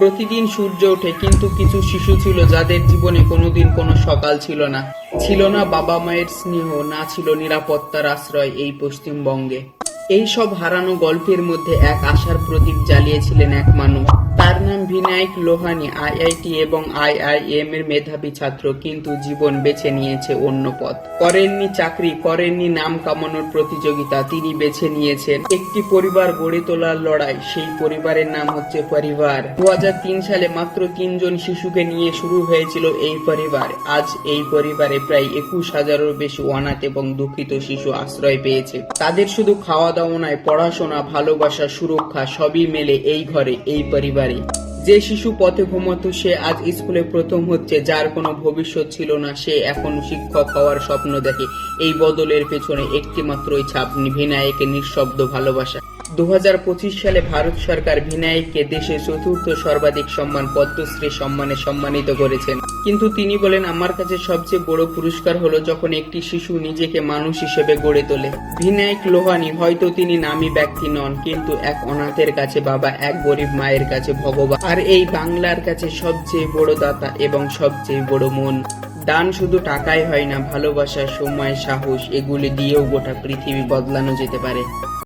প্রতিদিন সূর্য ওঠে, কিন্তু কিছু শিশু ছিল যাদের জীবনে কোনোদিন কোনো সকাল ছিল না। ছিল না বাবা মায়ের স্নেহ, না ছিল নিরাপত্তার আশ্রয় এই পশ্চিমবঙ্গে। এই সব হারানো গল্পের মধ্যে এক আশার প্রদীপ জ্বালিয়েছিলেন এক মানুষ। তার নাম বিনায়ক লোহানি, আইআইটি এবং আইআইএম এর মেধাবী ছাত্র, কিন্তু জীবন বেছে নিয়েছে অন্য পথ। করেননি চাকরি, করেননি নাম কামানোর প্রতিযোগিতা, তিনি বেছে নিয়েছেন একটি পরিবার গড়ে তোলার লড়াই। সেই পরিবারের নাম হচ্ছে পরিবার। দু হাজার তিন সালে মাত্র তিনজন শিশুকে নিয়ে শুরু হয়েছিল এই পরিবার। আজ এই পরিবারে প্রায় একুশ হাজারের বেশি অনাথ এবং দুঃখিত শিশু আশ্রয় পেয়েছে। তাদের শুধু খাওয়া দাওয়া নয়, পড়াশোনা, ভালোবাসা, সুরক্ষা সবই মেলে এই ঘরে, এই পরিবারে। যে শিশু পথে ঘুমতো সে আজ স্কুলে প্রথম হচ্ছে, যার কোনো ভবিষ্যৎ ছিল না, সে এখন শিক্ষক হওয়ার স্বপ্ন দেখে। এই বদলের পেছনে একটি মাত্রই ছাপ, ভিনায়কে নিঃশব্দ ভালোবাসা। দু হাজার পঁচিশ সালে ভারত সরকার ভিনায়ককে দেশের চতুর্থ সর্বাধিক সম্মান পদ্মশ্রী সম্মানে সম্মানিত করেছেন। কিন্তু তিনি বলেন, আমার কাছে সবচেয়ে বড় পুরস্কার হলো যখন একটি শিশু নিজেকে মানুষ হিসেবে গড়ে তোলে। ভিনায়ক লোহানি, হয়তো তিনি নামী ব্যক্তি নন, কিন্তু এক অনাথের কাছে বাবা, এক গরিব মায়ের কাছে ভগবান। আর এই বাংলার কাছে সবচেয়ে বড় দাতা এবং সবচেয়ে বড় মন। দান শুধু টাকায় হয় না, ভালোবাসা, সময়, সাহস, এগুলি দিয়েও গোটা পৃথিবী বদলানো যেতে পারে।